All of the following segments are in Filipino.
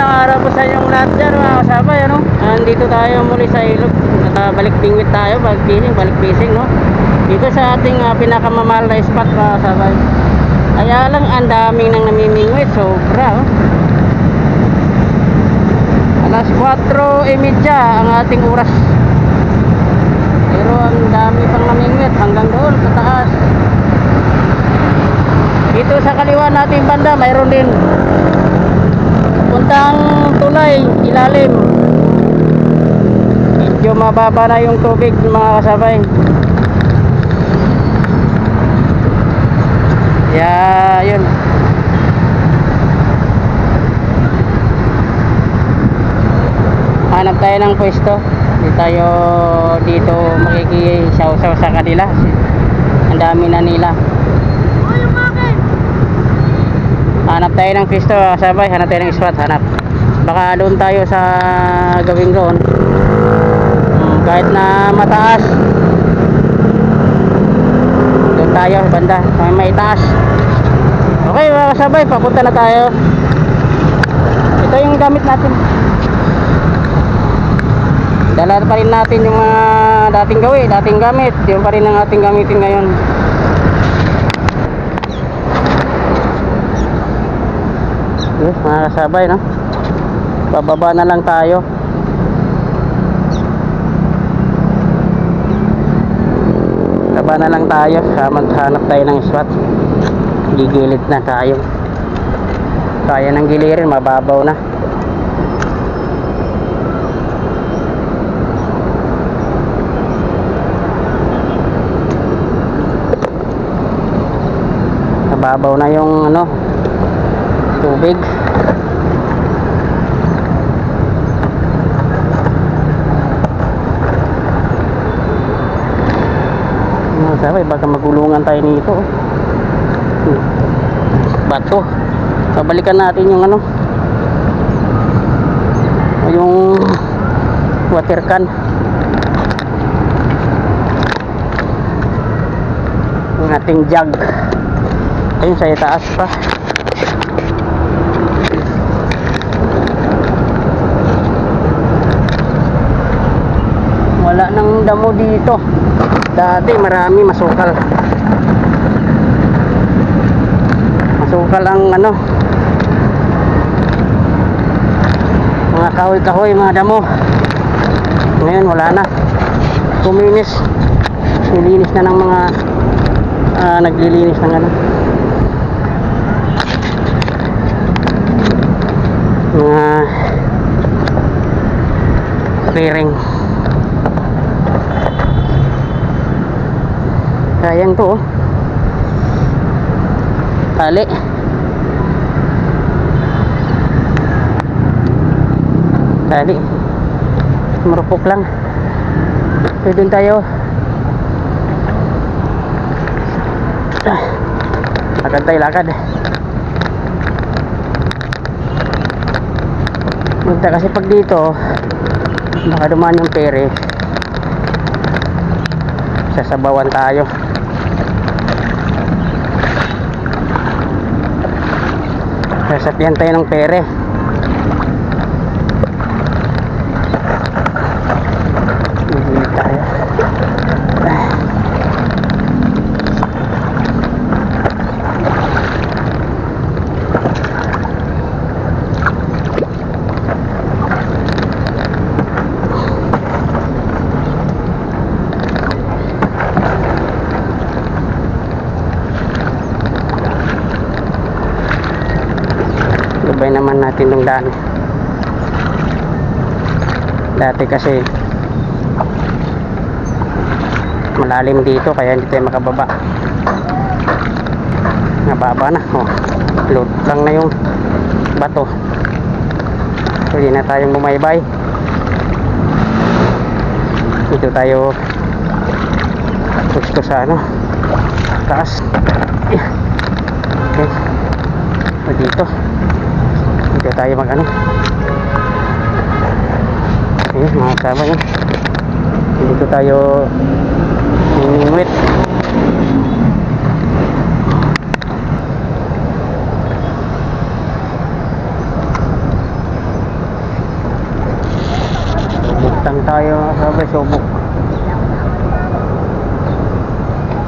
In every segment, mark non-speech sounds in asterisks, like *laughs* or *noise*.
Magandang araw po sa inyong lahat dyan mga kasabay ano? Nandito tayo muli sa ilog uh, Balik bingwit tayo, balik fishing, balik fishing no? Dito sa ating uh, pinakamamahal na spot mga kasabay Kaya lang ang daming nang namimingwit, sobra oh. Alas 4.30 ang ating oras Pero ang dami pang namimingwit hanggang doon sa taas Dito sa kaliwa natin banda mayroon din puntang tulay ilalim. Medyo mababa na yung tubig mga kasabay. Yeah yun. Hanap tayo ng pwesto. Hindi tayo dito makikisaw-saw sa kanila. Ang dami na nila hanap tayo ng pisto sabay hanap tayo ng spot hanap. Baka doon tayo sa gawing doon Hmm, kahit na mataas. Doon tayo banda. May may okay mga kasabay papunta na tayo. Ito yung gamit natin. Dala pa rin natin yung mga dating gawi dating gamit. Yun pa rin ang ating gamitin ngayon Yes, mga kasabay, no? Bababa na lang tayo. Baba na lang tayo. Hanap tayo ng spot. Gigilid na tayo. Kaya ng gilirin, mababaw na. Mababaw na yung ano, tubig. Sabi baka magulungan tayo nito. Bato. Pabalikan natin yung ano. Yung water can. Yung ating jug. Ayun sa itaas pa nang damo dito. Dati marami masukal. Masukal ang ano mga kahoy kahoy mga damo. Ngayon wala na. Kuminis. Nilinis na ng mga ah, naglilinis ng ano. Mga clearing sayang to oh. tali. Tali. Marupok lang. Pwede tayo lakad tayo. Lakad Punta kasi pag dito baka dumaan yung pere. Sasabawan tayo sasapyan tayo ng pere Bibili tayo Ah. Gabay yung daan. Dati kasi malalim dito kaya hindi tayo makababa. Nababa na. Oh, load lang na yung bato. Pwede na tayong bumaybay. Dito tayo gusto sa ano taas. Eh. Okay. O dito kaya tayo mag ano. Ayun, mga kasama yun. Dito tayo inimit. Bugtang tayo mga kasama, subok.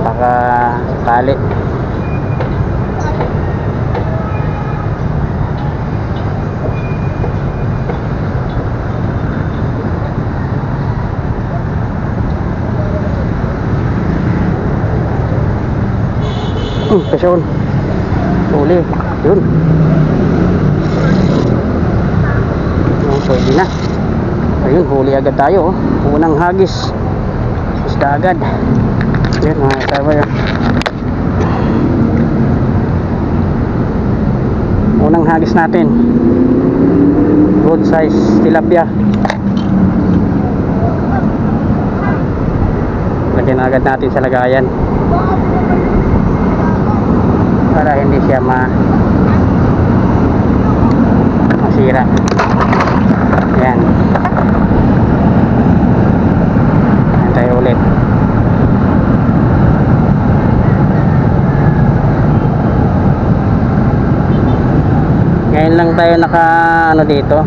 Baka sakali. Kasyon. Uli. Yun. Yung pwede na. Ayun, huli agad tayo. Oh. Unang hagis. Isda agad. Yun, mga kasama yun. Unang hagis natin. Good size tilapia. Lagyan agad natin sa lagayan para hindi siya ma masira. Yan tayo ulit. Ngayon lang tayo naka ano dito.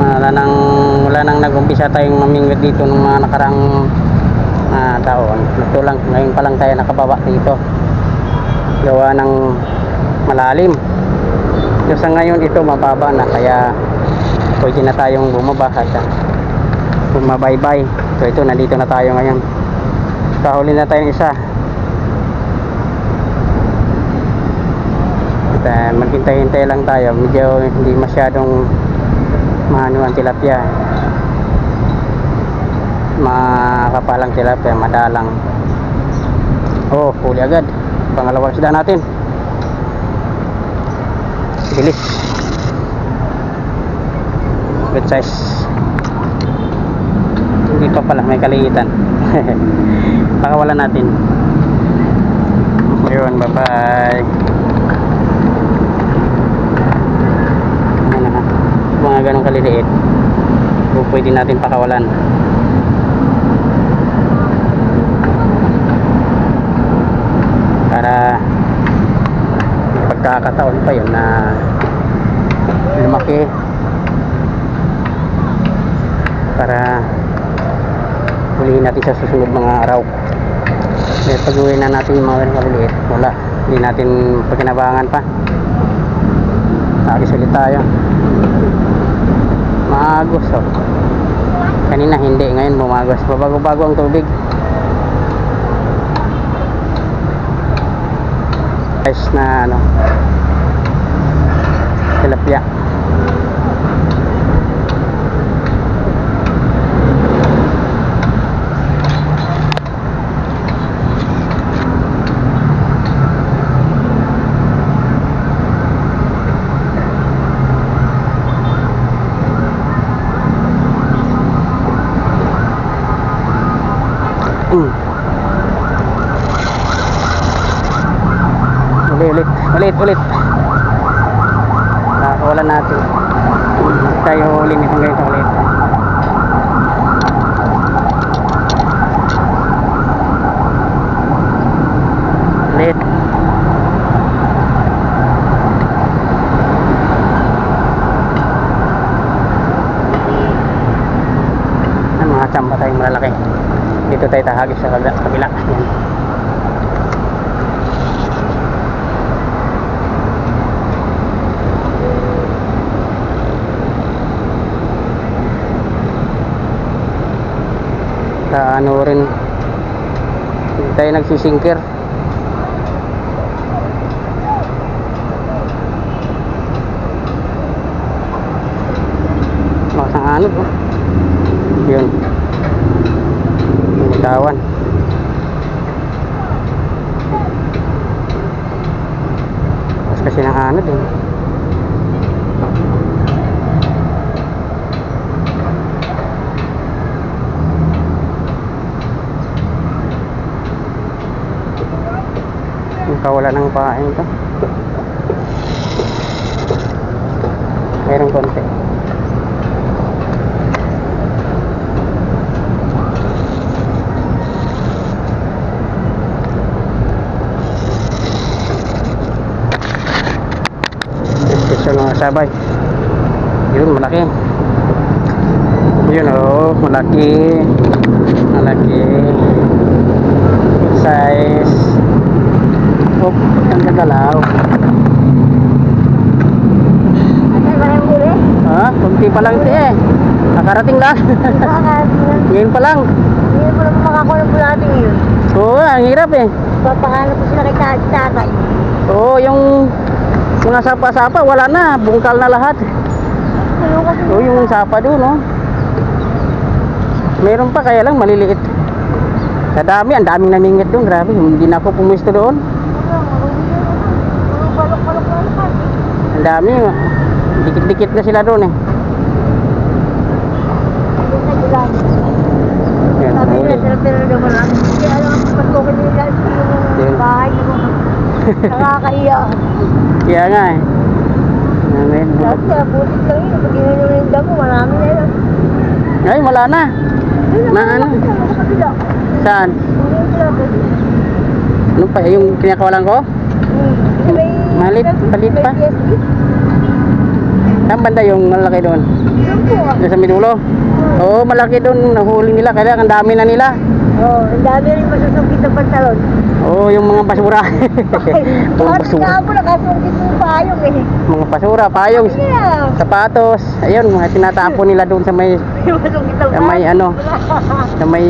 Wala nang wala nang nag-umpisa tayong mamingwit dito ng mga nakarang ah, taon. Ito lang ngayon pa lang tayo nakababa dito gawa ng malalim. So sa ngayon ito mababa na kaya pwede na tayong bumaba at uh, bumabaybay. So ito nandito na tayo ngayon. Kahuli na tayong isa. At uh, maghintay-hintay lang tayo. Medyo hindi masyadong maano ang tilapia. Makapalang tilapia madalang. Oh huli agad pangalawang isda natin. Bilis. Good size. Pa pala may kaliitan. *laughs* Pakawalan natin. Yun bye bye ano mga ganong kaliliit. Kung pwede natin pakawalan para pagkakataon pa yun na lumaki. Para hulihin natin sa susunod mga araw. Eh, pag uwi na natin yung mga kaliliit wala. Hindi natin pagkinabangan pa. Agis ulit tayo. Maagos oh. kanina hindi ngayon bumagos babago-bago ang tubig guys na ano tilapia Mm. Ulit, ulit, ulit. Nakawalan natin. Tayo huli nitong ganito ulit. Ulit. Ang mga tsamba tayong malalaki. Dito tayo tahagis sa kabila. kabila. Yan. sa ano rin hindi tayo nagsisingkir makasang anod oh. yun binitawan mas kasi ng anod eh Nakawala ng pain to. Meron konti. Special mga sabay. Yun, malaki. Yun oh, malaki. Malaki. Size. Oh, yung huli? Ha? Kunti pa lang ito eh. Nakarating lang. Ngayon pa lang. Hindi mo naman makakuha ng bulati ngayon. Oo, ang hirap eh. Papahanap ko sila kay ta- tatay. Oo, yung mga sapa-sapa, wala na. Bungkal na lahat. Oo, yung sapa doon, no? Meron pa, kaya lang maliliit. Sa dami, ang daming namingit doon. Grabe, hindi na ako pumusto doon. Balok-balok na lahat. Ang dami. Dikit-dikit na sila doon eh. Yan, huli. tira-tira naman lang. Hindi alam ang yung bahay mo. *laughs* Nakakahiya. Kaya nga eh. Amen. Dati, butit lang yun. Pag damo, marami na yun. Ay, wala na. Na ano? Saan? Ano pa? Yung kinakawalan ko? Hmm. May- Malit, palit pa. Saan banda yung malaki doon? Doon sa Midulo? Oo, malaki doon. Nahuli nila. Kaya ang dami na nila. Oh, ang dami rin masusungkit ng pantalon. Oo, yung mga basura. *laughs* mga Bakit basura. nga po nakasungkit yung payong eh. Mga basura, payong, nila, sapatos. Ayun, mga tinatapon nila doon sa may *laughs* Sa may ano? sa may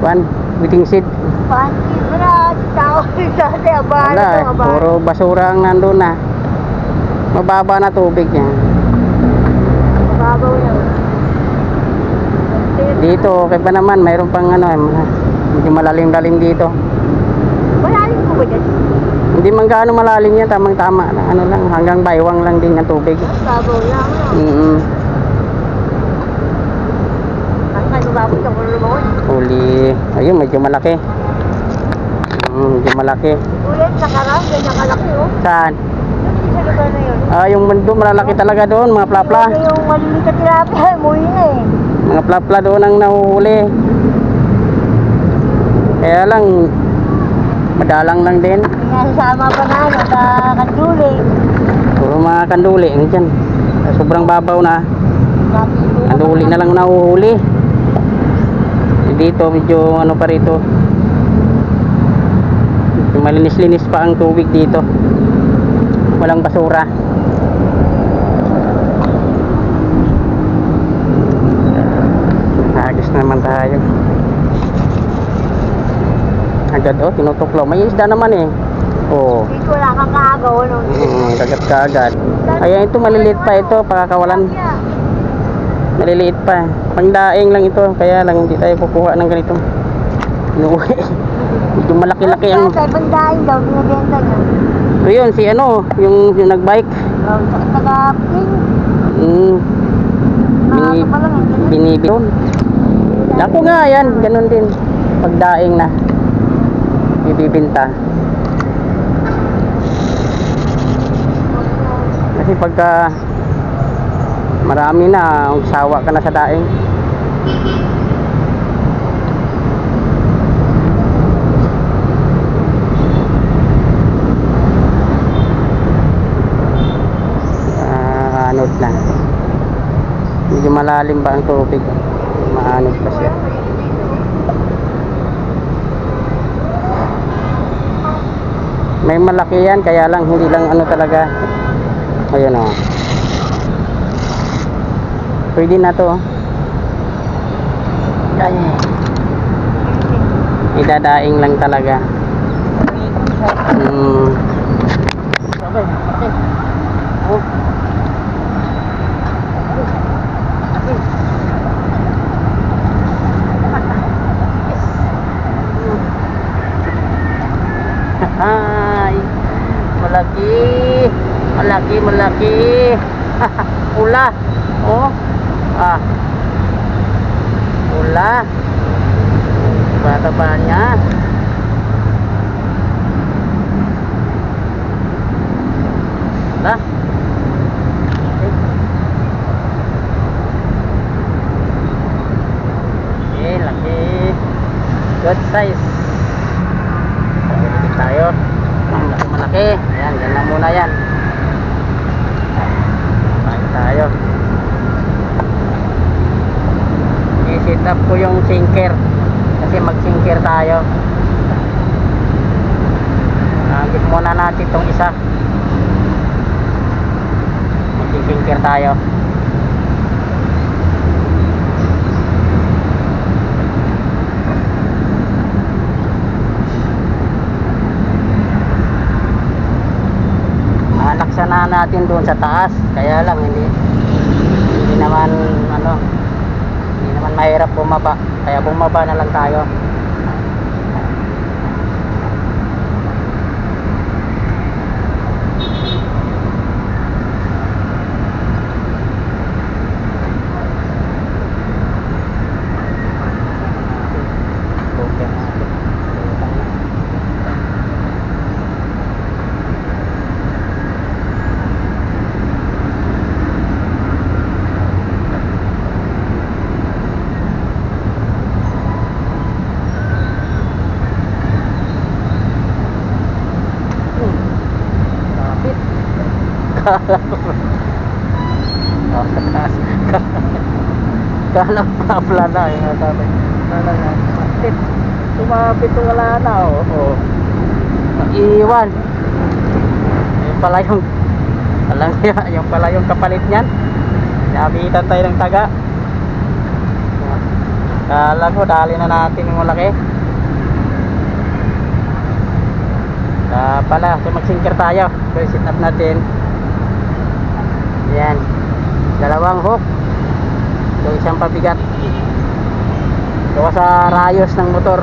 kuan, waiting seat. Wala. Dati, abahan Wala, eh, abahan. puro basura ang nandun na. Mababa na tubig yan. Mababaw na. Dito, okay pa naman, mayroon pang ano, eh, medyo malalim-lalim dito. Malalim po ba dyan? Hindi man gaano malalim yan, tamang-tama ano lang, hanggang baywang lang din ang tubig. Mababaw lang. Mm lumawan. Huli, ayun, medyo malaki. Mm, medyo malaki. Ulit, nakarang, ganyan kalaki oh. Saan? Yung sa lugar na yun. Ah, yung mundo malalaki talaga doon, mga plapla. Yung, yung maliliit na tilapia, muwi na eh. Mga plapla doon ang nahuhuli. Kaya lang, madalang lang din. Nasasama pa na ano, sa kanduli. Puro mga kanduli, ano dyan. Sobrang babaw na. Kanduli na lang nahuhuli. Dito, medyo ano pa rito. Malinis-linis pa ang tubig dito. Walang basura. Agis naman tayo. Agad oh, tinutuklaw. May isda naman eh. Oh. Dito wala kang kaagaw, ano. Mm, kagat ka agad. Kaya ito maliliit pa ito, pakakawalan. Maliliit pa. Pangdaing lang ito, kaya lang hindi tayo kukuha ng ganito. Inuwi. *laughs* Medyo malaki-laki ang... Sa ibang daing daw, binibenta niya. So yun, si ano, yung, yung nagbike. Oh, sa taga-ping. Mm, Bini- pa lang, ganun. binibilon. Ako nga yan, ganun din. Pagdaing na. Ibibinta. Kasi pagka marami na, sawa ka na sa daing. Ah, anod na. Medyo malalim ba ang tubig? Maanod pa siya. May malaki yan, kaya lang hindi lang ano talaga. Ayun o. Pwede na to. oh. Idadaing lang talaga. Hmm. 了。Up ko yung sinker. Kasi mag sinker tayo. Agit muna natin itong isa. Mag sinker tayo. Alaksa na natin doon sa taas. Kaya lang hindi hindi naman ano mahirap bumaba. Kaya bumaba na lang tayo Oh. Kala ko papla na yung sabi. Kapit. Sumapit yung wala na. Oh. oh. Iwan. Yung pala yung alam niya, yung pala yung kapalit niyan. Nabitan tayo ng taga. Kala ko, dali na natin yung malaki. Ah, pala, so mag-sinker tayo. So, sit up natin. Yan. Dalawang hook. So, isang pabigat. Gawa sa rayos ng motor.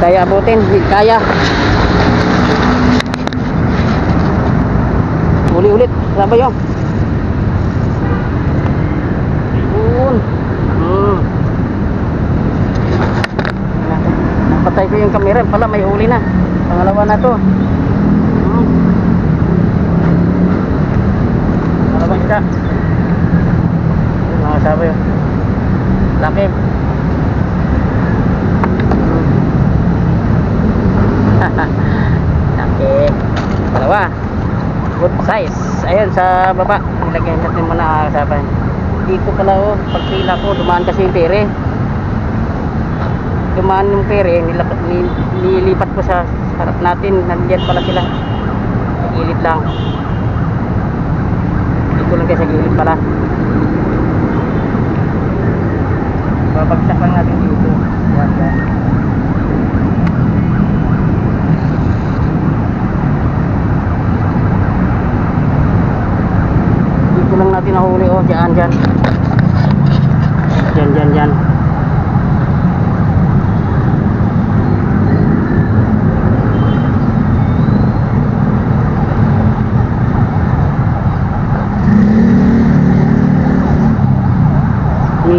Tayo abutin. Hindi kaya. Uli ulit. Sabay yun. Yun. Hmm. Napatay ko yung camera. Pala may huli na. Pangalawa na to. Hmm. Pangalawa isda. Yun, mga kasama yun. Laki. Laki. Dalawa. Good size. Ayun, sa baba. Nilagay natin muna mga kasama. Dito pala oh, pagpila ko, dumaan kasi yung pere. Dumaan yung pere, nilap, ni- nilipat ko sa harap natin. Nandiyan pala sila. Gilid lang. Dito lang kayo sa gilid pala. Babagsak lang natin dito. Yan, yan. Dito lang natin nahuli oh, dyan, dyan. Dyan, dyan, dyan.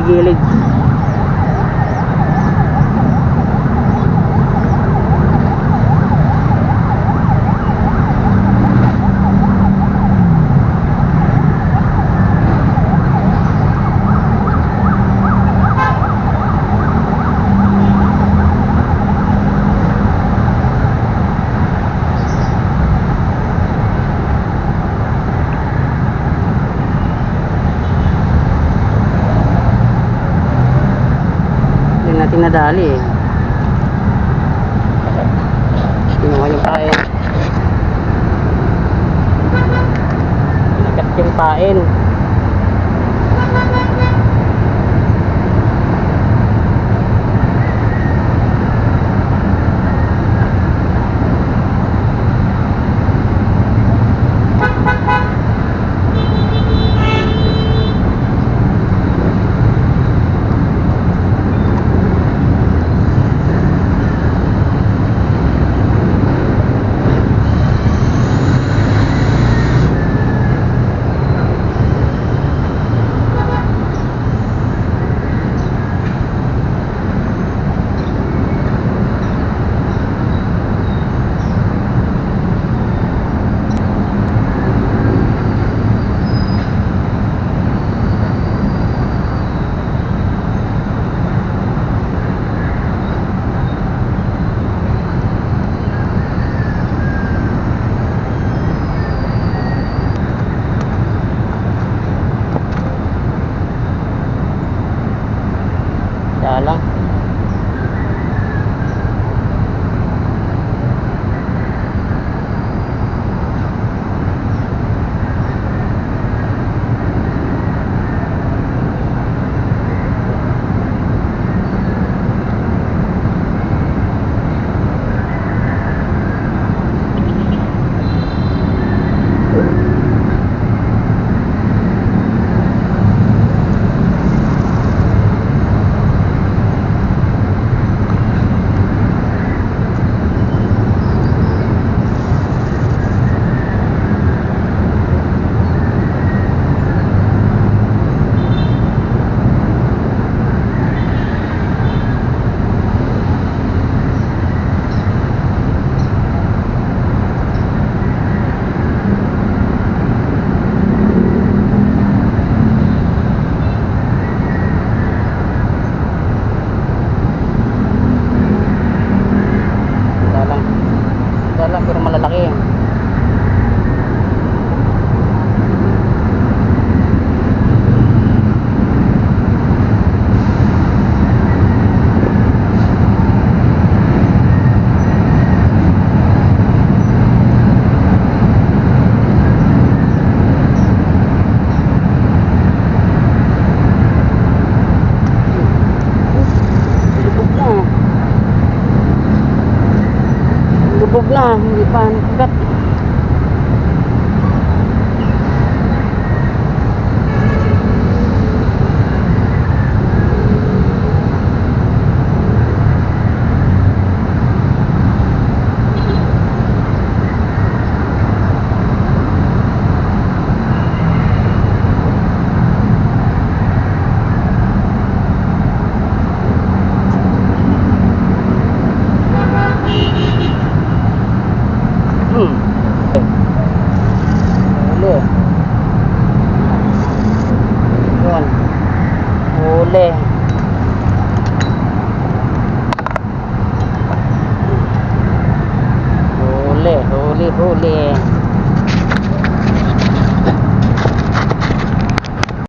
Gilid. Hindi natin nadali eh. Kinuha yung pain. Nakat yung pain.